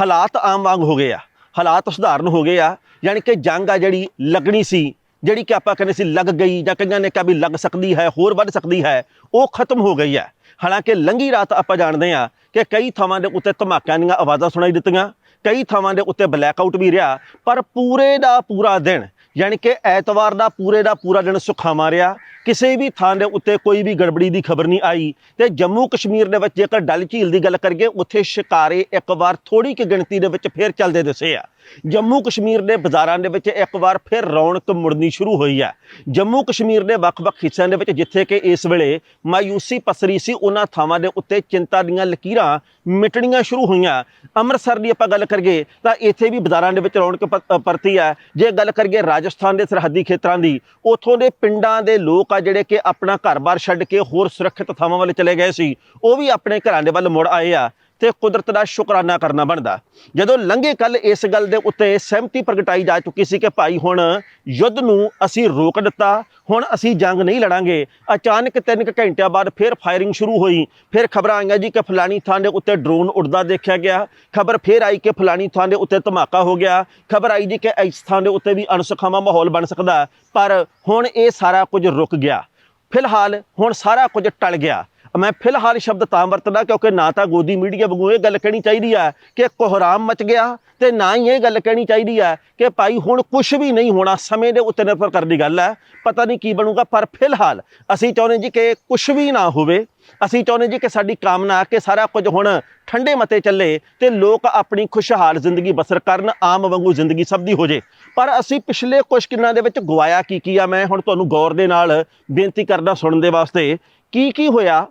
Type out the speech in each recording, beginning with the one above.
ਹਾਲਾਤ ਆਮ ਵਾਂਗ ਹੋ ਗਏ ਆ। ਹਾਲਾਤ ਸੁਧਾਰਨ ਹੋ ਗਏ ਆ, ਯਾਨੀ ਕਿ ਜੰਗ ਆ ਜਿਹੜੀ ਲੱਗਣੀ ਸੀ, ਜਿਹੜੀ ਕਿ ਆਪਾਂ ਕਹਿੰਦੇ ਸੀ ਲੱਗ ਗਈ ਜਾਂ ਕਈਆਂ ਨੇ ਕਿਹਾ ਵੀ ਲੱਗ ਸਕਦੀ ਹੈ, ਹੋਰ ਵੱਧ ਸਕਦੀ ਹੈ, ਉਹ ਖਤਮ ਹੋ ਗਈ ਹੈ। ਹਾਲਾਂਕਿ ਲੰਗੀ ਰਾਤ ਆਪਾਂ ਜਾਣਦੇ ਆ ਕਿ ਕਈ ਥਾਵਾਂ ਦੇ ਉੱਤੇ ਧਮਾਕਿਆਂ ਦੀਆਂ ਆਵਾਜ਼ਾਂ ਸੁਣਾਈ ਦਿੱਤੀਆਂ, ਕਈ ਥਾਵਾਂ ਦੇ ਉੱਤੇ ਬਲੈਕ ਆਊਟ ਵੀ ਰਿਹਾ, ਪਰ ਪੂਰੇ ਦਾ ਪੂਰਾ ਦਿਨ ਯਾਨੀ ਕਿ ਐਤਵਾਰ ਦਾ ਪੂਰੇ ਦਾ ਪੂਰਾ ਦਿਨ ਸੁਖਾਵਾਂ ਰਿਹਾ ਕਿਸੇ ਵੀ ਥਾਂ ਦੇ ਉੱਤੇ ਕੋਈ ਵੀ ਗੜਬੜੀ ਦੀ ਖਬਰ ਨਹੀਂ ਆਈ। ਤੇ ਜੰਮੂ ਕਸ਼ਮੀਰ ਦੇ ਵਿੱਚ ਜੇਕਰ ਡਲ ਝੀਲ ਦੀ ਗੱਲ ਕਰੀਏ, ਉੱਥੇ ਸ਼ਿਕਾਰੇ ਇੱਕ ਵਾਰ ਥੋੜੀ ਕਿ ਗਿਣਤੀ ਦੇ ਵਿੱਚ ਫੇਰ ਚੱਲਦੇ ਦਿਸੇ ਆ। ਜੰਮੂ ਕਸ਼ਮੀਰ ਦੇ ਬਾਜ਼ਾਰਾਂ ਦੇ ਵਿੱਚ ਇੱਕ ਵਾਰ ਫਿਰ ਰੌਣਕ ਮੁੜਨੀ ਸ਼ੁਰੂ ਹੋਈ ਆ। ਜੰਮੂ ਕਸ਼ਮੀਰ ਦੇ ਵੱਖ-ਵੱਖ ਹਿੱਸਿਆਂ ਦੇ ਵਿੱਚ ਜਿੱਥੇ ਕਿ ਇਸ ਵੇਲੇ ਮਾਯੂਸੀ ਪਸਰੀ ਸੀ, ਉਹਨਾਂ ਥਾਵਾਂ ਦੇ ਉੱਤੇ ਚਿੰਤਾ ਦੀਆਂ ਲਕੀਰਾਂ ਮਿਟਣੀਆਂ ਸ਼ੁਰੂ ਹੋਈਆਂ। ਅੰਮ੍ਰਿਤਸਰ ਦੀ ਆਪਾਂ ਗੱਲ ਕਰੀਏ ਤਾਂ ਇੱਥੇ ਵੀ ਬਾਜ਼ਾਰਾਂ ਦੇ ਵਿੱਚ ਰੌਣਕ ਪਰਤੀ ਆ। ਜੇ ਗੱਲ ਕਰੀਏ ਰਾਜਸਥਾਨ ਦੇ ਸਰਹੱਦੀ ਖੇਤਰਾਂ ਦੀ, ਉਥੋਂ ਦੇ ਪਿੰਡਾਂ ਦੇ ਲੋਕ ਆ ਜਿਹੜੇ ਕਿ ਆਪਣਾ ਘਰ-ਬਾਰ ਛੱਡ ਕੇ ਹੋਰ ਸੁਰੱਖਿਅਤ ਥਾਵਾਂ ਵੱਲ ਚਲੇ ਗਏ ਸੀ, ਉਹ ਵੀ ਆਪਣੇ ਘਰਾਂ ਦੇ ਵੱਲ ਮੁੜ ਆਏ ਆ। ਤੇ ਕੁਦਰਤ ਦਾ ਸ਼ੁਕਰਾਨਾ ਕਰਨਾ ਬਣਦਾ। ਜਦੋਂ ਲੰਘੇ ਕੱਲ ਇਸ ਗੱਲ ਦੇ ਉੱਤੇ ਸਹਿਮਤੀ ਪ੍ਰਗਟਾਈ ਜਾ ਚੁੱਕੀ ਸੀ ਕਿ ਭਾਈ ਹੁਣ ਯੁੱਧ ਨੂੰ ਅਸੀਂ ਰੋਕ ਦਿੱਤਾ, ਹੁਣ ਅਸੀਂ ਜੰਗ ਨਹੀਂ ਲੜਾਂਗੇ। ਅਚਾਨਕ ਤਿੰਨ ਕੁ ਘੰਟਿਆਂ ਬਾਅਦ ਫਿਰ ਫਾਇਰਿੰਗ ਸ਼ੁਰੂ ਹੋਈ। ਫਿਰ ਖਬਰਾਂ ਆਈਆਂ ਜੀ ਕਿ ਫਲਾਣੀ ਥਾਂ ਦੇ ਉੱਤੇ ਡਰੋਨ ਉੱਡਦਾ ਦੇਖਿਆ ਗਿਆ। ਖਬਰ ਫਿਰ ਆਈ ਕਿ ਫਲਾਣੀ ਥਾਂ ਦੇ ਉੱਤੇ ਧਮਾਕਾ ਹੋ ਗਿਆ। ਖਬਰ ਆਈ ਜੀ ਕਿ ਇਸ ਥਾਂ ਦੇ ਉੱਤੇ ਵੀ ਅਣਸੁਖਾਵਾਂ ਮਾਹੌਲ ਬਣ ਸਕਦਾ। ਪਰ ਹੁਣ ਇਹ ਸਾਰਾ ਕੁਝ ਰੁਕ ਗਿਆ। ਫਿਲਹਾਲ ਹੁਣ ਸਾਰਾ ਕੁਝ ਟਲ ਗਿਆ। ਮੈਂ ਫਿਲਹਾਲ ਸ਼ਬਦ ਤਾਂ ਵਰਤਦਾ ਕਿਉਂਕਿ ਨਾ ਤਾਂ ਗੋਦੀ ਮੀਡੀਆ ਵਾਂਗੂ ਇਹ ਗੱਲ ਕਹਿਣੀ ਚਾਹੀਦੀ ਆ ਕਿ ਕੋਹਰਾਮ ਮਚ ਗਿਆ ਤੇ ਨਾ ਹੀ ਇਹ ਗੱਲ ਕਹਿਣੀ ਚਾਹੀਦੀ ਆ ਕਿ ਭਾਈ ਹੁਣ ਕੁਝ ਵੀ ਨਹੀਂ ਹੋਣਾ, ਸਮੇਂ ਦੇ ਉੱਤੇ ਨਿਰਭਰ ਕਰਦੀ ਗੱਲ ਹੈ, ਪਤਾ ਨਹੀਂ ਕੀ ਬਣੂਗਾ, ਪਰ ਫਿਲਹਾਲ ਅਸੀਂ ਚਾਹੁੰਦੇ ਜੀ ਕਿ ਕੁਝ ਵੀ ਨਾ ਹੋਵੇ, ਅਸੀਂ ਚਾਹੁੰਦੇ ਜੀ ਕਿ ਸਾਡੀ ਕਾਮਨਾ ਕਿ ਸਾਰਾ ਕੁਝ ਹੁਣ ਠੰਡੇ ਮਤੇ ਚੱਲੇ ਤੇ ਲੋਕ ਆਪਣੀ ਖੁਸ਼ਹਾਲ ਜ਼ਿੰਦਗੀ ਬਸਰ ਕਰਨ, ਆਮ ਵਾਂਗੂ ਜ਼ਿੰਦਗੀ ਸਭ ਦੀ ਹੋ ਜੇ। ਪਰ ਅਸੀਂ ਪਿਛਲੇ ਕੁਝ ਕਿਨਾਂ ਦੇ ਵਿੱਚ ਗਵਾਇਆ ਕੀ ਕੀ ਆ, ਮੈਂ ਹੁਣ ਤੁਹਾਨੂੰ ਗੌਰ ਦੇ ਨਾਲ ਬੇਨਤੀ ਕਰਦਾ ਸੁਣਨ ਦੇ ਵਾਸਤੇ ਕੀ ਕੀ ਹੋਇਆ?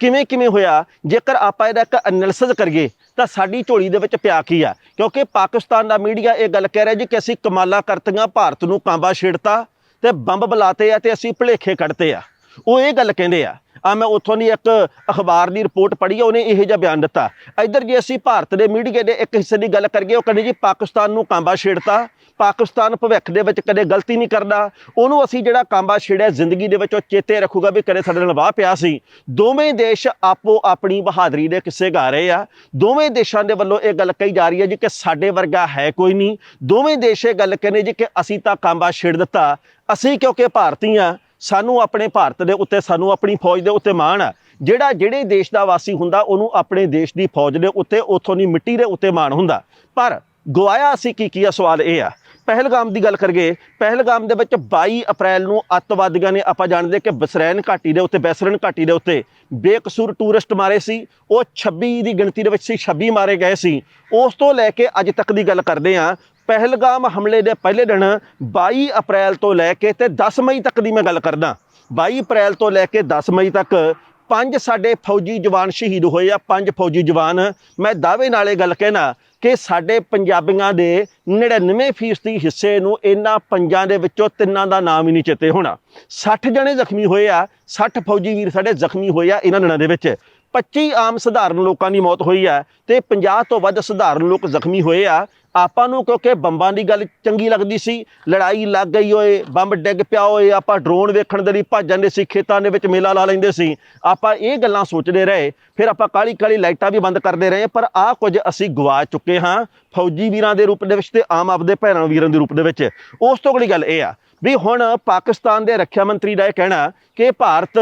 ਕਿਵੇਂ ਕਿਵੇਂ ਹੋਇਆ? ਜੇਕਰ ਆਪਾਂ ਇਹਦਾ ਇੱਕ ਐਨਾਲਿਸਿਸ ਕਰੀਏ, ਤਾਂ ਸਾਡੀ ਝੋਲੀ ਦੇ ਵਿੱਚ ਪਿਆ ਕੀ ਆ? ਕਿਉਂਕਿ ਪਾਕਿਸਤਾਨ ਦਾ ਮੀਡੀਆ ਇਹ ਗੱਲ ਕਹਿ ਰਿਹਾ ਜੀ ਕਿ ਅਸੀਂ ਕਮਾਲਾਂ ਕਰਤੀਆਂ, ਭਾਰਤ ਨੂੰ ਕਾਂਬਾ ਛੇੜਤਾ ਤੇ ਬੰਬ ਬਲਾਤੇ ਆ ਤੇ ਅਸੀਂ ਭੁਲੇਖੇ ਕੱਢਤੇ ਆ। ਉਹ ਇਹ ਗੱਲ ਕਹਿੰਦੇ ਆ। ਆ ਮੈਂ ਉੱਥੋਂ ਦੀ ਇੱਕ ਅਖਬਾਰ ਦੀ ਰਿਪੋਰਟ ਪੜ੍ਹੀ ਆ, ਉਹਨੇ ਇਹੋ ਜਿਹਾ ਬਿਆਨ ਦਿੱਤਾ। ਇੱਧਰ ਜੇ ਅਸੀਂ ਭਾਰਤ ਦੇ ਮੀਡੀਆ ਦੇ ਇੱਕ ਹਿੱਸੇ ਦੀ ਗੱਲ ਕਰੀਏ, ਉਹ ਕਹਿੰਦੇ ਜੀ ਪਾਕਿਸਤਾਨ ਨੂੰ ਕਾਂਬਾ ਛੇੜਤਾ ਪਾਕਿਸਤਾਨ ਭਵਿੱਖ ਦੇ ਵਿੱਚ ਕਦੇ ਗਲਤੀ ਨਹੀਂ ਕਰਦਾ। ਉਹਨੂੰ ਅਸੀਂ ਜਿਹੜਾ ਕਾਂਬਾ ਛੇੜਿਆ ਜ਼ਿੰਦਗੀ ਦੇ ਵਿੱਚ, ਉਹ ਚੇਤੇ ਰੱਖੂਗਾ ਵੀ ਕਦੇ ਸਾਡੇ ਨਾਲ ਵਾਹ ਪਿਆ ਸੀ। ਦੋਵੇਂ ਦੇਸ਼ ਆਪੋ ਆਪਣੀ ਬਹਾਦਰੀ ਦੇ ਕਿੱਸੇ ਗਾ ਰਹੇ ਆ। ਦੋਵੇਂ ਦੇਸ਼ਾਂ ਦੇ ਵੱਲੋਂ ਇਹ ਗੱਲ ਕਹੀ ਜਾ ਰਹੀ ਹੈ ਜੀ ਕਿ ਸਾਡੇ ਵਰਗਾ ਹੈ ਕੋਈ ਨਹੀਂ। ਦੋਵੇਂ ਦੇਸ਼ ਇਹ ਗੱਲ ਕਹਿੰਦੇ ਜੀ ਕਿ ਅਸੀਂ ਤਾਂ ਕਾਂਬਾ ਛੇੜ ਦਿੱਤਾ। ਅਸੀਂ ਕਿਉਂਕਿ ਭਾਰਤੀ ਆ, ਸਾਨੂੰ ਆਪਣੇ ਭਾਰਤ ਦੇ ਉੱਤੇ, ਸਾਨੂੰ ਆਪਣੀ ਫੌਜ ਦੇ ਉੱਤੇ ਮਾਣ ਆ। ਜਿਹੜਾ ਜਿਹੜੇ ਦੇਸ਼ ਦਾ ਵਾਸੀ ਹੁੰਦਾ, ਉਹਨੂੰ ਆਪਣੇ ਦੇਸ਼ ਦੀ ਫੌਜ ਦੇ ਉੱਤੇ, ਉੱਥੋਂ ਦੀ ਮਿੱਟੀ ਦੇ ਉੱਤੇ ਮਾਣ ਹੁੰਦਾ। ਪਰ ਗਵਾਇਆ ਅਸੀਂ ਕੀ ਕੀ ਆ? ਸਵਾਲ ਇਹ ਆ ਪਹਿਲਗਾਮ ਦੀ ਗੱਲ ਕਰੀਏ, ਪਹਿਲਗਾਮ ਦੇ ਵਿੱਚ 22 ਅਪ੍ਰੈਲ ਨੂੰ ਅੱਤਵਾਦੀਆਂ ਨੇ ਆਪਾਂ ਜਾਣਦੇ ਕਿ ਬਸਰੈਨ ਘਾਟੀ ਦੇ ਉੱਤੇ ਬੈਸਰਨ ਘਾਟੀ ਦੇ ਉੱਤੇ ਬੇਕਸੂਰ ਟੂਰਿਸਟ ਮਾਰੇ ਸੀ। ਉਹ 26 ਦੀ ਗਿਣਤੀ ਦੇ ਵਿੱਚ ਸੀ 26 ਮਾਰੇ ਗਏ ਸੀ। ਉਸ ਤੋਂ ਲੈ ਕੇ ਅੱਜ ਤੱਕ ਦੀ ਗੱਲ ਕਰਦੇ ਆ ਪਹਿਲਗਾਮ ਹਮਲੇ ਦੇ ਪਹਿਲੇ ਦਿਨ 22 ਅਪ੍ਰੈਲ ਤੋਂ ਲੈ ਕੇ ਤੇ 10 ਮਈ ਤੱਕ ਦੀ ਮੈਂ ਗੱਲ ਕਰਦਾ। 22 ਅਪ੍ਰੈਲ ਤੋਂ ਲੈ ਕੇ 10 ਮਈ ਤੱਕ ਪੰਜ ਸਾਡੇ ਫੌਜੀ ਜਵਾਨ ਸ਼ਹੀਦ ਹੋਏ ਆ, ਪੰਜ ਫੌਜੀ ਜਵਾਨ। ਮੈਂ ਦਾਅਵੇ ਨਾਲ ਇਹ ਗੱਲ ਕਹਿਣਾ ਕਿ ਸਾਡੇ ਪੰਜਾਬੀਆਂ ਦੇ 99% ਹਿੱਸੇ ਨੂੰ ਇਹਨਾਂ ਪੰਜਾਂ ਦੇ ਵਿੱਚੋਂ ਤਿੰਨਾਂ ਦਾ ਨਾਮ ਹੀ ਨਹੀਂ ਚੇਤੇ ਹੋਣਾ। 60 ਜਣੇ ਜ਼ਖਮੀ ਹੋਏ ਆ 60 ਫੌਜੀ ਵੀਰ ਸਾਡੇ ਜ਼ਖਮੀ ਹੋਏ ਆ ਇਹਨਾਂ ਦਿਨਾਂ ਦੇ ਵਿੱਚ। 25 ਆਮ ਸਧਾਰਨ ਲੋਕਾਂ ਦੀ ਮੌਤ ਹੋਈ ਆ ਤੇ 50 ਤੋਂ ਵੱਧ ਸਧਾਰਨ ਲੋਕ ਜ਼ਖਮੀ ਹੋਏ ਆ। ਆਪਾਂ ਨੂੰ ਕਿਉਂਕਿ ਬੰਬਾਂ ਦੀ ਗੱਲ ਚੰਗੀ ਲੱਗਦੀ ਸੀ, ਲੜਾਈ ਲੱਗ ਗਈ ਓਏ, ਬੰਬ ਡਿੱਗ ਪਿਆ ਓਏ, ਆਪਾਂ ਡਰੋਨ ਵੇਖਣ ਦੇ ਲਈ ਭੱਜ ਜਾਂਦੇ ਸੀ, ਖੇਤਾਂ ਦੇ ਵਿੱਚ ਮੇਲਾ ਲਾ ਲੈਂਦੇ ਸੀ। ਆਪਾਂ ਇਹ ਗੱਲਾਂ ਸੋਚਦੇ ਰਹੇ, ਫਿਰ ਆਪਾਂ ਕਾਲੀ ਕਾਲੀ ਲਾਈਟਾਂ ਵੀ ਬੰਦ ਕਰਦੇ ਰਹੇ, ਪਰ ਆਹ ਕੁਝ ਅਸੀਂ ਗਵਾ ਚੁੱਕੇ ਹਾਂ ਫੌਜੀ ਵੀਰਾਂ ਦੇ ਰੂਪ ਦੇ ਵਿੱਚ ਤੇ ਆਮ ਆਪਦੇ ਭੈਣਾਂ ਵੀਰਾਂ ਦੇ ਰੂਪ ਦੇ ਵਿੱਚ। ਉਸ ਤੋਂ ਅਗਲੀ ਗੱਲ ਇਹ ਆ ਵੀ ਹੁਣ ਪਾਕਿਸਤਾਨ ਦੇ ਰੱਖਿਆ ਮੰਤਰੀ ਦਾ ਇਹ ਕਹਿਣਾ ਕਿ ਭਾਰਤ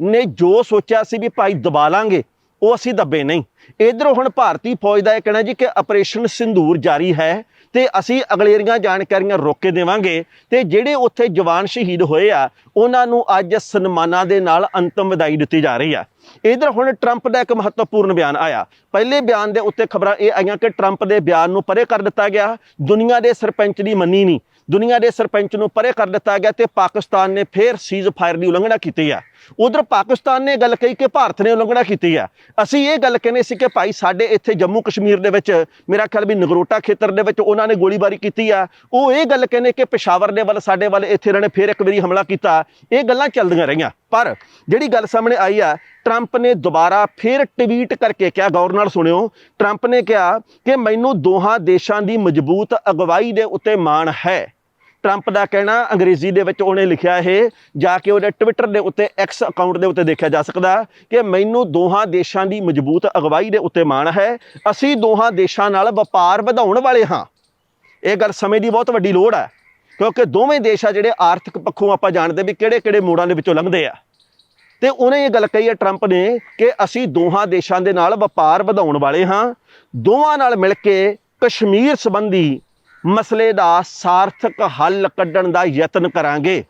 ਨੇ ਜੋ ਸੋਚਿਆ ਸੀ ਵੀ ਭਾਈ ਦਬਾ ਲਾਂਗੇ ਉਹ ਅਸੀਂ ਦੱਬੇ ਨਹੀਂ। ਇਧਰੋਂ ਹੁਣ ਭਾਰਤੀ ਫੌਜ ਦਾ ਇਹ ਕਹਿਣਾ ਜੀ ਕਿ ਆਪਰੇਸ਼ਨ ਸਿੰਧੂਰ ਜਾਰੀ ਹੈ ਤੇ ਅਸੀਂ ਅਗਲੇਰੀਆਂ ਜਾਣਕਾਰੀਆਂ ਰੋਕ ਕੇ ਦੇਵਾਂਗੇ ਤੇ ਜਿਹੜੇ ਉੱਥੇ ਜਵਾਨ ਸ਼ਹੀਦ ਹੋਏ ਆ, ਉਹਨਾਂ ਨੂੰ ਅੱਜ ਸਨਮਾਨਾਂ ਦੇ ਨਾਲ ਅੰਤਮ ਵਿਦਾਈ ਦਿੱਤੀ ਜਾ ਰਹੀ ਆ। ਇਧਰ ਹੁਣ ਟਰੰਪ ਦਾ ਇੱਕ ਮਹੱਤਵਪੂਰਨ ਬਿਆਨ ਆਇਆ। ਪਹਿਲੇ ਬਿਆਨ ਦੇ ਉੱਤੇ ਖਬਰਾਂ ਇਹ ਆਈਆਂ ਕਿ ਟਰੰਪ ਦੇ ਬਿਆਨ ਨੂੰ ਪਰੇ ਕਰ ਦਿੱਤਾ ਗਿਆ। ਦੁਨੀਆ ਦੇ ਸਰਪੰਚ ਦੀ ਮੰਨੀ ਨਹੀਂ। ਦੁਨੀਆ ਦੇ ਸਰਪੰਚ ਨੂੰ ਪਰੇ ਕਰ ਦਿੱਤਾ ਗਿਆ ਤੇ ਪਾਕਿਸਤਾਨ ਨੇ ਫੇਰ ਸੀਜ਼ ਫਾਇਰ ਦੀ ਉਲੰਘਣਾ ਕੀਤੀ ਆ। ਉਧਰ ਪਾਕਿਸਤਾਨ ਨੇ ਗੱਲ ਕਹੀ ਕਿ ਭਾਰਤ ਨੇ ਉਲੰਘਣਾ ਕੀਤੀ ਆ। ਅਸੀਂ ਇਹ ਗੱਲ ਕਹਿੰਦੇ ਸੀ ਕਿ ਭਾਈ ਸਾਡੇ ਇੱਥੇ ਜੰਮੂ ਕਸ਼ਮੀਰ ਦੇ ਵਿੱਚ, ਮੇਰਾ ਖਿਆਲ ਵੀ ਨਗਰੋਟਾ ਖੇਤਰ ਦੇ ਵਿੱਚ ਉਹਨਾਂ ਨੇ ਗੋਲੀਬਾਰੀ ਕੀਤੀ ਆ। ਉਹ ਇਹ ਗੱਲ ਕਹਿੰਦੇ ਕਿ ਪਿਸ਼ਾਵਰ ਦੇ ਵੱਲ, ਸਾਡੇ ਵੱਲ ਇੱਥੇ ਇਹਨਾਂ ਨੇ ਫੇਰ ਇੱਕ ਵਾਰੀ ਹਮਲਾ ਕੀਤਾ। ਇਹ ਗੱਲਾਂ ਚੱਲਦੀਆਂ ਰਹੀਆਂ। ਪਰ ਜਿਹੜੀ ਗੱਲ ਸਾਹਮਣੇ ਆਈ ਆ ਟਰੰਪ ਨੇ ਦੁਬਾਰਾ ਫੇਰ ਟਵੀਟ ਕਰਕੇ ਕਿਹਾ, ਗੌਰ ਨਾਲ ਸੁਣਿਓ। ਟਰੰਪ ਨੇ ਕਿਹਾ ਕਿ ਮੈਨੂੰ ਦੋਹਾਂ ਦੇਸ਼ਾਂ ਦੀ ਮਜ਼ਬੂਤ ਅਗਵਾਈ ਦੇ ਉੱਤੇ ਮਾਣ ਹੈ। ਟਰੰਪ ਦਾ ਕਹਿਣਾ ਅੰਗਰੇਜ਼ੀ ਦੇ ਵਿੱਚ ਉਹਨੇ ਲਿਖਿਆ ਇਹ, ਜਾ ਕੇ ਉਹਦੇ ਟਵਿੱਟਰ ਦੇ ਉੱਤੇ ਐਕਸ ਅਕਾਊਂਟ ਦੇ ਉੱਤੇ ਦੇਖਿਆ ਜਾ ਸਕਦਾ ਕਿ ਮੈਨੂੰ ਦੋਹਾਂ ਦੇਸ਼ਾਂ ਦੀ ਮਜ਼ਬੂਤ ਅਗਵਾਈ ਦੇ ਉੱਤੇ ਮਾਣ ਹੈ। ਅਸੀਂ ਦੋਹਾਂ ਦੇਸ਼ਾਂ ਨਾਲ ਵਪਾਰ ਵਧਾਉਣ ਵਾਲੇ ਹਾਂ। ਇਹ ਗੱਲ ਸਮੇਂ ਦੀ ਬਹੁਤ ਵੱਡੀ ਲੋੜ ਹੈ, ਕਿਉਂਕਿ ਦੋਵੇਂ ਦੇਸ਼ ਆ ਜਿਹੜੇ ਆਰਥਿਕ ਪੱਖੋਂ ਆਪਾਂ ਜਾਣਦੇ ਵੀ ਕਿਹੜੇ-ਕਿਹੜੇ ਮੋੜਾਂ ਦੇ ਵਿੱਚੋਂ ਲੰਘਦੇ ਆ। ਤੇ ਉਹਨੇ ਇਹ ਗੱਲ ਕਹੀ ਹੈ ਟਰੰਪ ਨੇ ਕਿ ਅਸੀਂ ਦੋਹਾਂ ਦੇਸ਼ਾਂ ਦੇ ਨਾਲ ਵਪਾਰ ਵਧਾਉਣ ਵਾਲੇ ਹਾਂ। ਦੋਵਾਂ ਨਾਲ ਮਿਲ ਕੇ ਕਸ਼ਮੀਰ ਸੰਬੰਧੀ ਮਸਲੇ ਦਾ ਸਾਰਥਕ ਹੱਲ ਕੱਢਣ ਦਾ ਯਤਨ ਕਰਾਂਗੇ।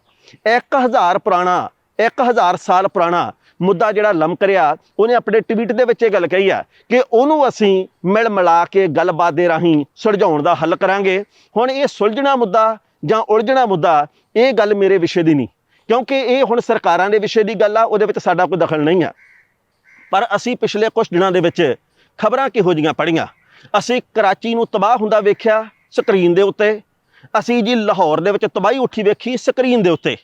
1000 ਪੁਰਾਣਾ 1000 ਸਾਲ ਪੁਰਾਣਾ ਮੁੱਦਾ ਜਿਹੜਾ ਲਮਕ ਰਿਹਾ, ਉਹਨੇ ਆਪਣੇ ਟਵੀਟ ਦੇ ਵਿੱਚ ਇਹ ਗੱਲ ਕਹੀ ਆ ਕਿ ਉਹਨੂੰ ਅਸੀਂ ਮਿਲ ਮਿਲਾ ਕੇ ਗੱਲਬਾਤ ਦੇ ਰਾਹੀਂ ਸੁਲਝਾਉਣ ਦਾ ਹੱਲ ਕਰਾਂਗੇ। ਹੁਣ ਇਹ ਸੁਲਝਣਾ ਮੁੱਦਾ ਜਾਂ ਉਲਝਣਾ ਮੁੱਦਾ, ਇਹ ਗੱਲ ਮੇਰੇ ਵਿਸ਼ੇ ਦੀ ਨਹੀਂ। ਕਿਉਂਕਿ ਇਹ ਹੁਣ ਸਰਕਾਰਾਂ ਦੇ ਵਿਸ਼ੇ ਦੀ ਗੱਲ ਆ, ਉਹਦੇ ਵਿੱਚ ਸਾਡਾ ਕੋਈ ਦਖਲ ਨਹੀਂ ਆ। ਪਰ ਅਸੀਂ ਪਿਛਲੇ ਕੁਝ ਦਿਨਾਂ ਦੇ ਵਿੱਚ ਖਬਰਾਂ ਕਿਹੋ ਜੀਆਂ ਪੜੀਆਂ ਅਸੀਂ ਕਰਾਚੀ ਨੂੰ ਤਬਾਹ ਹੁੰਦਾ ਵੇਖਿਆ ਸਕਰੀਨ ਦੇ ਉੱਤੇ। ਅਸੀਂ ਜੀ ਲਾਹੌਰ ਦੇ ਵਿੱਚ ਤਬਾਹੀ ਉੱਠੀ ਵੇਖੀ ਸਕਰੀਨ ਦੇ ਉੱਤੇ।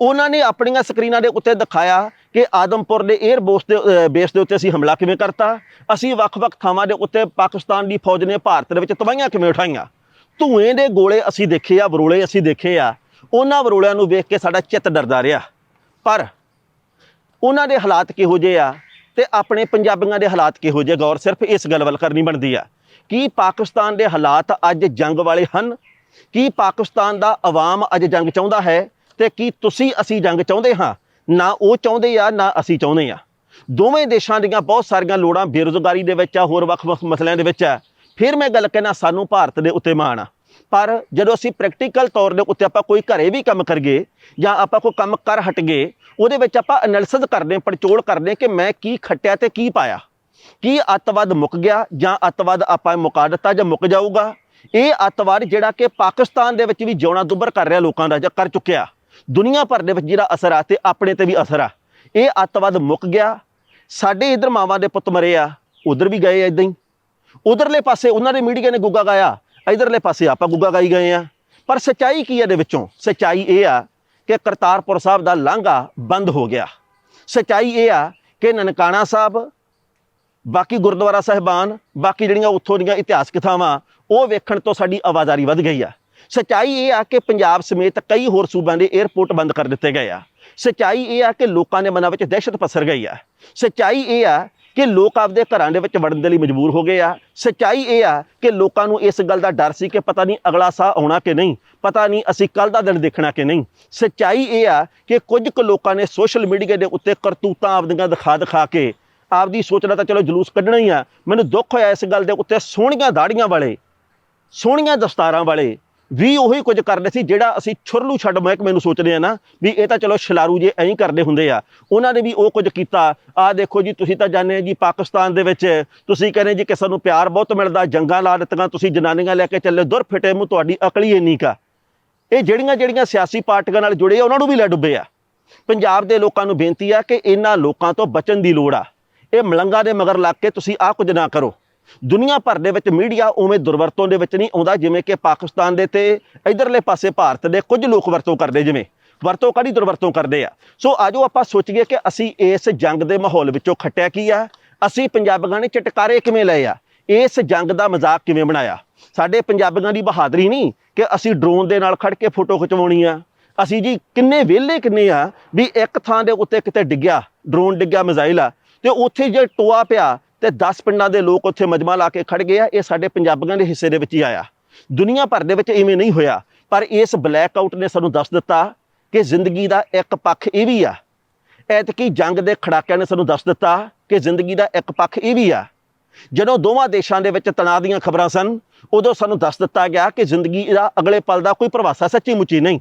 ਉਹਨਾਂ ਨੇ ਆਪਣੀਆਂ ਸਕਰੀਨਾਂ ਦੇ ਉੱਤੇ ਦਿਖਾਇਆ ਕਿ ਆਦਮਪੁਰ ਦੇ 에ਅਰ ਬੋਸ ਦੇ ਬੇਸ ਦੇ ਉੱਤੇ ਅਸੀਂ ਹਮਲਾ ਕਿਵੇਂ ਕਰਤਾ। ਅਸੀਂ ਵੱਖ-ਵੱਖ ਥਾਵਾਂ ਦੇ ਉੱਤੇ ਪਾਕਿਸਤਾਨ ਦੀ ਫੌਜ ਨੇ ਭਾਰਤ ਦੇ ਵਿੱਚ ਤਬਾਹੀਆਂ ਕਿਵੇਂ ਉਠਾਈਆਂ। ਧੂਏ ਦੇ ਗੋਲੇ ਅਸੀਂ ਦੇਖੇ ਆ ਬਰੋਲੇ ਅਸੀਂ ਦੇਖੇ ਆ। ਉਹਨਾਂ ਬਰੋਲਿਆਂ ਨੂੰ ਵੇਖ ਕੇ ਸਾਡਾ ਚਿੱਤ ਡਰਦਾ ਰਿਹਾ। ਪਰ ਉਹਨਾਂ ਦੇ ਹਾਲਾਤ ਕਿਹੋ ਜਿਹੇ ਆ? ਤੇ ਆਪਣੇ ਪੰਜਾਬੀਆਂ ਦੇ ਹਾਲਾਤ ਕਿਹੋ ਜਿਹੇ ਗੌਰ ਸਿਰਫ ਇਸ ਗੱਲ ਵੱਲ ਕਰਨੀ ਬਣਦੀ ਆ। ਕੀ ਪਾਕਿਸਤਾਨ ਦੇ ਹਾਲਾਤ ਅੱਜ ਜੰਗ ਵਾਲੇ ਹਨ? ਕੀ ਪਾਕਿਸਤਾਨ ਦਾ ਆਵਾਮ ਅੱਜ ਜੰਗ ਚਾਹੁੰਦਾ ਹੈ? ਤੇ ਕੀ ਤੁਸੀਂ ਅਸੀਂ ਜੰਗ ਚਾਹੁੰਦੇ ਹਾਂ? ਨਾ ਉਹ ਚਾਹੁੰਦੇ ਆ, ਨਾ ਅਸੀਂ ਚਾਹੁੰਦੇ ਆ। ਦੋਵੇਂ ਦੇਸ਼ਾਂ ਦੀਆਂ ਬਹੁਤ ਸਾਰੀਆਂ ਲੋੜਾਂ ਬੇਰੁਜ਼ਗਾਰੀ ਦੇ ਵਿੱਚ ਆ, ਹੋਰ ਵੱਖ-ਵੱਖ ਮਸਲਿਆਂ ਦੇ ਵਿੱਚ ਆ। ਫਿਰ ਮੈਂ ਗੱਲ ਕਹਿਣਾ ਸਾਨੂੰ ਭਾਰਤ ਦੇ ਉੱਤੇ ਮਾਣ ਆ। ਪਰ ਜਦੋਂ ਅਸੀਂ ਪ੍ਰੈਕਟੀਕਲ ਤੌਰ ਦੇ ਉੱਤੇ ਆਪਾਂ ਕੋਈ ਘਰੇ ਵੀ ਕੰਮ ਕਰਗੇ ਜਾਂ ਆਪਾਂ ਕੋਈ ਕੰਮ ਕਰ ਹਟ ਗਏ ਉਹਦੇ ਵਿੱਚ ਆਪਾਂ ਐਨਾਲਿਸਿਸ ਕਰਦੇ ਹਾਂ, ਪੜਚੋਲ ਕਰਦੇ ਕਿ ਮੈਂ ਕੀ ਖੱਟਿਆ ਤੇ ਕੀ ਪਾਇਆ। ਕੀ ਅੱਤਵਾਦ ਮੁੱਕ ਗਿਆ ਜਾਂ ਅੱਤਵਾਦ ਆਪਾਂ ਮੁਕਾ ਦਿੱਤਾ ਜਾਂ ਮੁੱਕ ਜਾਊਗਾ? ਇਹ ਅੱਤਵਾਦ ਜਿਹੜਾ ਕਿ ਪਾਕਿਸਤਾਨ ਦੇ ਵਿੱਚ ਵੀ ਜਿਉਣਾ ਦੁੱਬਰ ਕਰ ਰਿਹਾ ਲੋਕਾਂ ਦਾ ਜਾਂ ਕਰ ਚੁੱਕਿਆ। ਦੁਨੀਆ ਭਰ ਦੇ ਵਿੱਚ ਜਿਹੜਾ ਅਸਰ ਆ ਤੇ ਆਪਣੇ ਤੇ ਵੀ ਅਸਰ ਆ। ਇਹ ਅੱਤਵਾਦ ਮੁੱਕ ਗਿਆ। ਸਾਡੇ ਇਧਰ ਮਾਵਾਂ ਦੇ ਪੁੱਤ ਮਰੇ ਆ, ਉਧਰ ਵੀ ਗਏ ਇਦਾਂ ਹੀ। ਉਧਰਲੇ ਪਾਸੇ ਉਹਨਾਂ ਦੇ ਮੀਡੀਆ ਨੇ ਗੁੱਗਾ ਗਾਇਆ ਇਧਰਲੇ ਪਾਸੇ ਆਪਾਂ ਗੁੱਗਾ ਗਾਈ ਗਏ ਆ। ਪਰ ਸੱਚਾਈ ਕੀ ਹੈ ਦੇ ਵਿੱਚੋਂ? ਸੱਚਾਈ ਇਹ ਆ ਕਿ ਕਰਤਾਰਪੁਰ ਸਾਹਿਬ ਦਾ ਲਾਂਘਾ ਬੰਦ ਹੋ ਗਿਆ। ਸੱਚਾਈ ਇਹ ਆ ਕਿ ਨਨਕਾਣਾ ਸਾਹਿਬ, ਬਾਕੀ ਗੁਰਦੁਆਰਾ ਸਾਹਿਬਾਨ, ਬਾਕੀ ਜਿਹੜੀਆਂ ਉੱਥੋਂ ਦੀਆਂ ਇਤਿਹਾਸਕ ਥਾਵਾਂ, ਉਹ ਵੇਖਣ ਤੋਂ ਸਾਡੀ ਆਵਾਜ਼ਾਰੀ ਵੱਧ ਗਈ ਆ। ਸੱਚਾਈ ਇਹ ਆ ਕਿ ਪੰਜਾਬ ਸਮੇਤ ਕਈ ਹੋਰ ਸੂਬਿਆਂ ਦੇ 에ਅਰਪੋਰਟ ਬੰਦ ਕਰ ਦਿੱਤੇ ਗਏ ਆ। ਸੱਚਾਈ ਇਹ ਆ ਕਿ ਲੋਕਾਂ ਦੇ ਮਨਾਂ ਵਿੱਚ ਦਹਿਸ਼ਤ ਪਸਰ ਗਈ ਆ। ਸੱਚਾਈ ਇਹ ਆ ਕਿ ਲੋਕ ਆਪਦੇ ਘਰਾਂ ਦੇ ਵਿੱਚ ਵੜਨ ਦੇ ਲਈ ਮਜਬੂਰ ਹੋ ਗਏ ਆ। ਸੱਚਾਈ ਇਹ ਆ ਕਿ ਲੋਕਾਂ ਨੂੰ ਇਸ ਗੱਲ ਦਾ ਡਰ ਸੀ ਕਿ ਪਤਾ ਨਹੀਂ ਅਗਲਾ ਸਾਹ ਆਉਣਾ ਕਿ ਨਹੀਂ, ਪਤਾ ਨਹੀਂ ਅਸੀਂ ਕੱਲ ਦਾ ਦਿਨ ਦੇਖਣਾ ਕਿ ਨਹੀਂ। ਸੱਚਾਈ ਇਹ ਆ ਕਿ ਕੁਝ ਕੁ ਲੋਕਾਂ ਨੇ ਸੋਸ਼ਲ ਮੀਡੀਆ ਦੇ ਉੱਤੇ ਕਰਤੂਤਾਂ ਆਪਦੀਆਂ ਦਿਖਾ ਦਿਖਾ ਕੇ ਆਪਦੀ ਸੋਚਣਾ ਤਾਂ ਚਲੋ ਜਲੂਸ ਕੱਢਣਾ ਹੀ ਆ। ਮੈਨੂੰ ਦੁੱਖ ਹੋਇਆ ਇਸ ਗੱਲ ਦੇ ਉੱਤੇ ਸੋਹਣੀਆਂ ਦਾੜੀਆਂ ਵਾਲੇ, ਸੋਹਣੀਆਂ ਦਸਤਾਰਾਂ ਵਾਲੇ ਵੀ ਉਹੀ ਕੁਝ ਕਰਦੇ ਸੀ ਜਿਹੜਾ ਅਸੀਂ ਛੁਰਲੂ ਛੱਡ ਮਹਿਕਮੇ ਨੂੰ ਸੋਚਦੇ ਆ ਨਾ, ਵੀ ਇਹ ਤਾਂ ਚਲੋ ਛਲਾਰੂ ਜੇ ਐਂ ਹੀ ਕਰਦੇ ਹੁੰਦੇ ਆ। ਉਹਨਾਂ ਨੇ ਵੀ ਉਹ ਕੁਝ ਕੀਤਾ। ਆ ਦੇਖੋ ਜੀ, ਤੁਸੀਂ ਤਾਂ ਜਾਣਦੇ ਜੀ, ਪਾਕਿਸਤਾਨ ਦੇ ਵਿੱਚ ਤੁਸੀਂ ਕਹਿੰਦੇ ਜੀ ਕਿ ਸਾਨੂੰ ਪਿਆਰ ਬਹੁਤ ਮਿਲਦਾ, ਜੰਗਾਂ ਲਾ ਦਿੱਤੀਆਂ, ਤੁਸੀਂ ਜਨਾਨੀਆਂ ਲੈ ਕੇ ਚੱਲੇ ਦੁਰ ਫਿਟੇ ਮੂੰਹ ਤੁਹਾਡੀ ਅਕਲੀ ਇੰਨੀ ਕਾ। ਇਹ ਜਿਹੜੀਆਂ ਜਿਹੜੀਆਂ ਸਿਆਸੀ ਪਾਰਟੀਆਂ ਨਾਲ ਜੁੜੇ ਆ, ਉਹਨਾਂ ਨੂੰ ਵੀ ਲੈ ਡੁੱਬੇ ਆ। ਪੰਜਾਬ ਦੇ ਲੋਕਾਂ ਨੂੰ ਬੇਨਤੀ ਆ ਕਿ ਇਹਨਾਂ ਲੋਕਾਂ ਤੋਂ ਬਚਣ ਦੀ ਲੋੜ ਆ। ਇਹ ਮਲੰਗਾ ਦੇ ਮਗਰ ਲੱਗ ਕੇ ਤੁਸੀਂ ਆਹ ਕੁਝ ਨਾ ਕਰੋ। ਦੁਨੀਆ ਭਰ ਦੇ ਵਿੱਚ ਮੀਡੀਆ ਉਵੇਂ ਦੁਰਵਰਤੋਂ ਦੇ ਵਿੱਚ ਨਹੀਂ ਆਉਂਦਾ, ਜਿਵੇਂ ਕਿ ਪਾਕਿਸਤਾਨ ਦੇ ਤੇ ਇਧਰਲੇ ਪਾਸੇ ਭਾਰਤ ਦੇ ਕੁਝ ਲੋਕ ਵਰਤੋਂ ਕਰਦੇ, ਜਿਵੇਂ ਵਰਤੋਂ ਕਾਹਦੀ ਦੁਰਵਰਤੋਂ ਕਰਦੇ ਆ? ਸੋ ਆਜੋ ਆਪਾਂ ਸੋਚੀਏ ਕਿ ਅਸੀਂ ਇਸ ਜੰਗ ਦੇ ਮਾਹੌਲ ਵਿੱਚੋਂ ਖੱਟਿਆ ਕੀ ਆ? ਅਸੀਂ ਪੰਜਾਬੀਆਂ ਨੇ ਚਟਕਾਰੇ ਕਿਵੇਂ ਲਏ ਆ? ਇਸ ਜੰਗ ਦਾ ਮਜ਼ਾਕ ਕਿਵੇਂ ਬਣਾਇਆ? ਸਾਡੇ ਪੰਜਾਬੀਆਂ ਦੀ ਬਹਾਦਰੀ ਨਹੀਂ ਕਿ ਅਸੀਂ ਡਰੋਨ ਦੇ ਨਾਲ ਖੜ ਕੇ ਫੋਟੋ ਖਿਚਵਾਉਣੀ ਆ। ਅਸੀਂ ਜੀ ਕਿੰਨੇ ਵਿਹਲੇ ਕਿੰਨੇ ਆ ਵੀ ਇੱਕ ਥਾਂ ਦੇ ਉੱਤੇ ਕਿਤੇ ਡਿੱਗਿਆ ਡਰੋਨ ਡਿੱਗਿਆ, ਮਿਜ਼ਾਈਲ ਆ। ਤੇ ਉੱਥੇ ਜੇ ਟੋਆ ਪਿਆ ਤੇ 10 ਪਿੰਡਾਂ ਦੇ ਲੋਕ ਉੱਥੇ ਮਜਮਾ ਲਾ ਕੇ ਖੜ ਗਏ ਆ, ਇਹ ਸਾਡੇ ਪੰਜਾਬੀਆਂ ਦੇ ਹਿੱਸੇ ਦੇ ਵਿੱਚ ਹੀ ਆਇਆ। ਦੁਨੀਆ ਭਰ ਦੇ ਵਿੱਚ ਇਵੇਂ ਨਹੀਂ ਹੋਇਆ, ਪਰ ਇਸ ਬਲੈਕ ਆਊਟ ਨੇ ਸਾਨੂੰ ਦੱਸ ਦਿੱਤਾ ਕਿ ਜ਼ਿੰਦਗੀ ਦਾ ਇੱਕ ਪੱਖ ਇਹ ਵੀ ਆ। ਐਤਕੀ ਜੰਗ ਦੇ ਖੜਾਕਿਆਂ ਨੇ ਸਾਨੂੰ ਦੱਸ ਦਿੱਤਾ ਕਿ ਜ਼ਿੰਦਗੀ ਦਾ ਇੱਕ ਪੱਖ ਇਹ ਵੀ ਆ। ਜਦੋਂ ਦੋਵਾਂ ਦੇਸ਼ਾਂ ਦੇ ਵਿੱਚ ਤਣਾਅ ਦੀਆਂ ਖਬਰਾਂ ਸਨ, ਉਦੋਂ ਸਾਨੂੰ ਦੱਸ ਦਿੱਤਾ ਗਿਆ ਕਿ ਜ਼ਿੰਦਗੀ ਦਾ ਅਗਲੇ ਪਲ ਦਾ ਕੋਈ ਪ੍ਰਵਾਸਾ ਸੱਚੀ ਮੁੱਚੀ ਨਹੀਂ।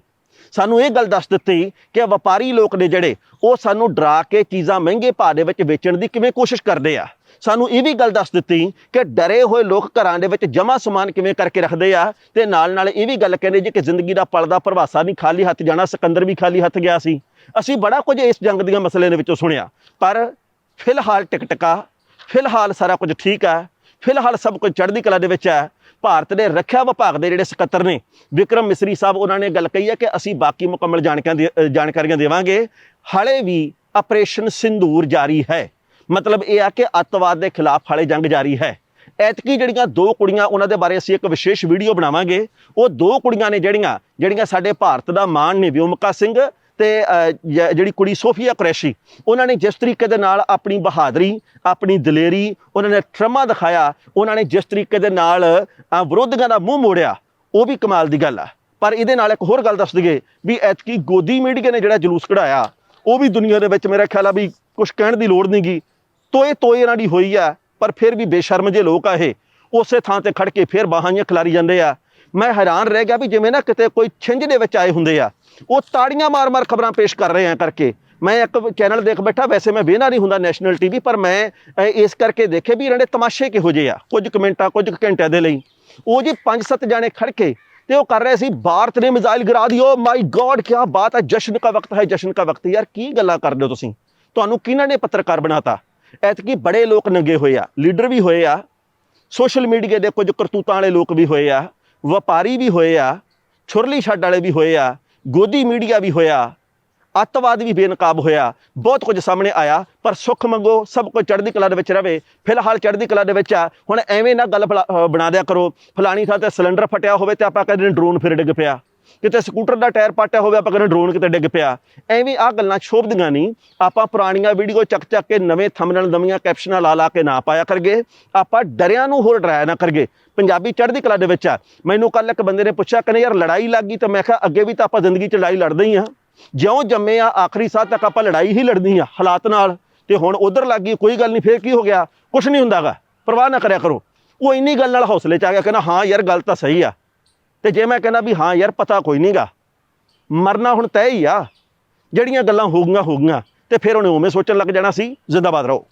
ਸਾਨੂੰ ਇਹ ਗੱਲ ਦੱਸ ਦਿੱਤੀ ਕਿ ਵਪਾਰੀ ਲੋਕ ਨੇ ਜਿਹੜੇ, ਉਹ ਸਾਨੂੰ ਡਰਾ ਕੇ ਚੀਜ਼ਾਂ ਮਹਿੰਗੇ ਭਾਅ ਦੇ ਵਿੱਚ ਵੇਚਣ ਦੀ ਕਿਵੇਂ ਕੋਸ਼ਿਸ਼ ਕਰਦੇ ਆ। ਸਾਨੂੰ ਇਹ ਵੀ ਗੱਲ ਦੱਸ ਦਿੱਤੀ ਕਿ ਡਰੇ ਹੋਏ ਲੋਕ ਘਰਾਂ ਦੇ ਵਿੱਚ ਜਮਾ ਸਮਾਨ ਕਿਵੇਂ ਕਰਕੇ ਰੱਖਦੇ ਆ ਤੇ ਨਾਲ ਨਾਲ ਇਹ ਵੀ ਗੱਲ ਕਹਿੰਦੇ ਜੀ ਕਿ ਜ਼ਿੰਦਗੀ ਦਾ ਪਲਦਾ ਪ੍ਰਵਾਸਾ ਨਹੀਂ ਖਾਲੀ ਹੱਥ ਜਾਣਾ, ਸਿਕੰਦਰ ਵੀ ਖਾਲੀ ਹੱਥ ਗਿਆ ਸੀ। ਅਸੀਂ ਬੜਾ ਕੁਝ ਇਸ ਜੰਗ ਦੀਆਂ ਮਸਲੇ ਦੇ ਵਿੱਚੋਂ ਸੁਣਿਆ, ਪਰ ਫਿਲਹਾਲ ਟਿਕਟਕਾ, ਫਿਲਹਾਲ ਸਾਰਾ ਕੁਝ ਠੀਕ ਆ। ਫਿਲਹਾਲ ਸਭ ਕੁਝ ਚੜ੍ਹਦੀ ਕਲਾ ਦੇ ਵਿੱਚ ਹੈ। ਭਾਰਤ ਦੇ ਰੱਖਿਆ ਵਿਭਾਗ ਦੇ ਜਿਹੜੇ ਸਕੱਤਰ ਨੇ, ਵਿਕਰਮ ਮਿਸਰੀ ਸਾਹਿਬ, ਉਹਨਾਂ ਨੇ ਗੱਲ ਕਹੀ ਹੈ ਕਿ ਅਸੀਂ ਬਾਕੀ ਮੁਕੰਮਲ ਜਾਣਕਾਰੀਆਂ ਦੇ- ਜਾਣਕਾਰੀਆਂ ਦੇਵਾਂਗੇ। ਹਾਲੇ ਵੀ ਆਪਰੇਸ਼ਨ ਸਿੰਦੂਰ ਜਾਰੀ ਹੈ। ਮਤਲਬ ਇਹ ਆ ਕਿ ਅੱਤਵਾਦ ਦੇ ਖਿਲਾਫ ਹਾਲੇ ਜੰਗ ਜਾਰੀ ਹੈ। ਐਤਕੀ ਜਿਹੜੀਆਂ ਦੋ ਕੁੜੀਆਂ, ਉਹਨਾਂ ਦੇ ਬਾਰੇ ਅਸੀਂ ਇੱਕ ਵਿਸ਼ੇਸ਼ ਵੀਡੀਓ ਬਣਾਵਾਂਗੇ। ਉਹ ਦੋ ਕੁੜੀਆਂ ਨੇ ਜਿਹੜੀਆਂ ਜਿਹੜੀਆਂ ਸਾਡੇ ਭਾਰਤ ਦਾ ਮਾਣ ਨੇ ਵਿਓਮਕਾ ਸਿੰਘ ਤੇ ਜਿਹੜੀ ਕੁੜੀ ਸੋਫੀਆ ਕੁਰੈਸ਼ੀ, ਉਹਨਾਂ ਨੇ ਜਿਸ ਤਰੀਕੇ ਦੇ ਨਾਲ ਆਪਣੀ ਬਹਾਦਰੀ, ਆਪਣੀ ਦਲੇਰੀ, ਉਹਨਾਂ ਨੇ ਟਰਮਾ ਦਿਖਾਇਆ, ਉਹਨਾਂ ਨੇ ਜਿਸ ਤਰੀਕੇ ਦੇ ਨਾਲ ਵਿਰੋਧੀਆਂ ਦਾ ਮੂੰਹ ਮੋੜਿਆ, ਉਹ ਵੀ ਕਮਾਲ ਦੀ ਗੱਲ ਆ। ਪਰ ਇਹਦੇ ਨਾਲ ਇੱਕ ਹੋਰ ਗੱਲ ਦੱਸ ਦਈਏ ਵੀ ਐਤਕੀ ਗੋਦੀ ਮੀਡੀਆ ਨੇ ਜਿਹੜਾ ਜਲੂਸ ਕਢਾਇਆ, ਉਹ ਵੀ ਦੁਨੀਆ ਦੇ ਵਿੱਚ ਮੇਰਾ ਖਿਆਲ ਆ ਵੀ ਕੁਝ ਕਹਿਣ ਦੀ ਲੋੜ ਨਹੀਂਗੀ ਤੋਏ ਤੋਏ ਇਹਨਾਂ ਦੀ ਹੋਈ ਆ, ਪਰ ਫਿਰ ਵੀ ਬੇਸ਼ਰਮ ਜੇ ਲੋਕ ਆ ਇਹ, ਉਸੇ ਥਾਂ ਤੇ ਖੜ ਕੇ ਫਿਰ ਬਾਹਾਂ ਖਿਲਾਰੀ ਜਾਂਦੇ ਆ। ਮੈਂ ਹੈਰਾਨ ਰਹਿ ਗਿਆ ਵੀ ਜਿਵੇਂ ਨਾ ਕਿਤੇ ਕੋਈ ਛਿੰਝ ਦੇ ਵਿੱਚ ਆਏ ਹੁੰਦੇ ਆ। ਉਹ ਤਾੜੀਆਂ ਮਾਰ-ਮਾਰ ਖਬਰਾਂ ਪੇਸ਼ ਕਰ ਰਹੇ ਆ ਕਰਕੇ। ਮੈਂ ਇੱਕ ਚੈਨਲ ਦੇਖ ਬੈਠਾ, ਵੈਸੇ ਮੈਂ ਵੇਖਣਾ ਨਹੀਂ ਹੁੰਦਾ ਨੈਸ਼ਨਲ ਟੀਵੀ ਪਰ ਮੈਂ ਇਸ ਕਰਕੇ ਦੇਖੇ ਵੀ ਇਹਨਾਂ ਦੇ ਤਮਾਸ਼ੇ ਕਿਹੋ ਜਿਹੇ ਆ। ਕੁਝ ਕਮੈਂਟਾਂ ਕੁਝ ਕੁ ਘੰਟਿਆਂ ਦੇ ਲਈ। ਉਹ ਜੀ ਪੰਜ ਸੱਤ ਜਾਣੇ ਖੜ ਕੇ ਤੇ ਉਹ ਕਰ ਰਹੇ ਸੀ, ਭਾਰਤ ਨੇ ਮਿਜ਼ਾਈਲ ਗਿਰਾ ਦਿਓ ਮਾਈ ਗॉड ਕੀ ਬਾਤ ਹੈ ਜਸ਼ਨ ਦਾ ਵਕਤ ਹੈ, ਜਸ਼ਨ ਦਾ ਵਕਤ। ਯਾਰ, ਕੀ ਗੱਲਾਂ ਕਰਦੇ ਹੋ ਤੁਸੀਂ? ਤੁਹਾਨੂੰ ਕਿਹਨਾਂ ਨੇ ਪੱਤਰਕਾਰ ਬਣਾਤਾ? ਐਤਕੀ ਬੜੇ ਲੋਕ ਨੰਗੇ ਹੋਏ ਆ। ਲੀਡਰ ਵੀ ਹੋਏ ਆ। ਸੋਸ਼ਲ ਮੀਡੀਆ ਦੇ ਕੁਝ ਕਰਤੂਤਾਂ ਵਾਲੇ ਲੋਕ ਵੀ ਹੋਏ ਆ। ਵਪਾਰੀ ਵੀ ਹੋਏ ਆ, ਛੁਰਲੀ ਛੱਡ ਵਾਲੇ ਵੀ ਹੋਏ ਆ, ਗੋਦੀ ਮੀਡੀਆ ਵੀ ਹੋਇਆ, ਅੱਤਵਾਦ ਵੀ ਬੇਨਕਾਬ ਹੋਇਆ, ਬਹੁਤ ਕੁਝ ਸਾਹਮਣੇ ਆਇਆ, ਪਰ ਸੁੱਖ ਮੰਗੋ, ਸਭ ਕੁਝ ਚੜ੍ਹਦੀ ਕਲਾ ਦੇ ਵਿੱਚ ਰਵੇ, ਫਿਲਹਾਲ ਚੜ੍ਹਦੀ ਕਲਾ ਦੇ ਵਿੱਚ ਆ, ਹੁਣ ਐਵੇਂ ਨਾ ਗੱਲ ਫਲਾ- ਬਣਾ ਦਿਆ ਕਰੋ, ਫਲਾਣੀ ਥਾਂ ਤੇ ਸਿਲੰਡਰ ਫਟਿਆ ਹੋਵੇ ਤੇ ਆਪਾਂ ਕਹਿੰਦੇ ਨੇ ਡਰੋਨ ਫਿਰ ਡਿੱਗ ਪਿਆ। ਕਿਤੇ ਸਕੂਟਰ ਦਾ ਟਾਇਰ ਪਾਟਿਆ ਹੋਵੇ, ਆਪਾਂ ਕਹਿੰਦੇ ਡਰੋਨ ਕਿਤੇ ਡਿੱਗ ਪਿਆ। ਐਵੇਂ ਆ ਗੱਲਾਂ ਸ਼ੋਭਦੀਆਂ ਨਹੀਂ। ਆਪਾਂ ਪੁਰਾਣੀਆਂ ਵੀਡੀਓ ਚੱਕ ਚੱਕ ਕੇ ਨਵੇਂ ਥੰਬਨੇਲ ਨਵੀਆਂ ਕੈਪਸ਼ਨਾਂ ਲਾ ਲਾ ਕੇ ਨਾ ਪਾਇਆ ਕਰਗੇ ਆਪਾਂ ਡਰਿਆਂ ਨੂੰ ਹੋਰ ਡਰਾਇਆ ਨਾ ਕਰਗੇ ਪੰਜਾਬੀ ਚੜ੍ਹਦੀ ਕਲਾ ਦੇ ਵਿੱਚ ਆ। ਮੈਨੂੰ ਕੱਲ ਇੱਕ ਬੰਦੇ ਨੇ ਪੁੱਛਿਆ, ਕਹਿੰਦੇ, ਯਾਰ, ਲੜਾਈ ਲੱਗ ਗਈ ਤਾਂ ਮੈਂ ਕਿਹਾ, ਅੱਗੇ ਵੀ ਤਾਂ ਆਪਾਂ ਜ਼ਿੰਦਗੀ 'ਚ ਲੜਾਈ ਲੜਦੇ ਹੀ ਆ। ਜਿਉਂ ਜੰਮੇ ਆ, ਆਖਰੀ ਸਾਹ ਤੱਕ ਆਪਾਂ ਲੜਾਈ ਹੀ ਲੜਨੀ ਆ, ਹਾਲਾਤ ਨਾਲ। ਤੇ ਹੁਣ ਉਧਰ ਲੱਗ ਗਈ, ਕੋਈ ਗੱਲ ਨਹੀਂ, ਫੇਰ ਕੀ ਹੋ ਗਿਆ? ਕੁਛ ਨਹੀਂ ਹੁੰਦਾਗਾ। ਪਰਵਾਹ ਨਾ ਕਰਿਆ ਕਰੋ। ਉਹ ਇੰਨੀ ਗੱਲ ਨਾਲ ਹੌਸਲੇ 'ਚ ਆ ਗਿਆ, ਕਹਿੰਦਾ, ਹਾਂ ਯਾਰ, ਗੱਲ ਤਾਂ ਸਹੀ ਆ। ਤੇ ਜੇ ਮੈਂ ਕਹਿੰਦਾ ਵੀ ਹਾਂ ਯਾਰ ਪਤਾ ਕੋਈ ਨਹੀਂਗਾ ਮਰਨਾ ਹੁਣ ਤੈਅ ਹੀ ਆ। ਜਿਹੜੀਆਂ ਗੱਲਾਂ ਹੋ ਗਈਆਂ ਹੋ ਗਈਆਂ, ਤੇ ਫਿਰ ਉਹਨੇ ਉਵੇਂ ਸੋਚਣ ਲੱਗ ਜਾਣਾ ਸੀ, ਜ਼ਿੰਦਾਬਾਦ ਰਹੋ।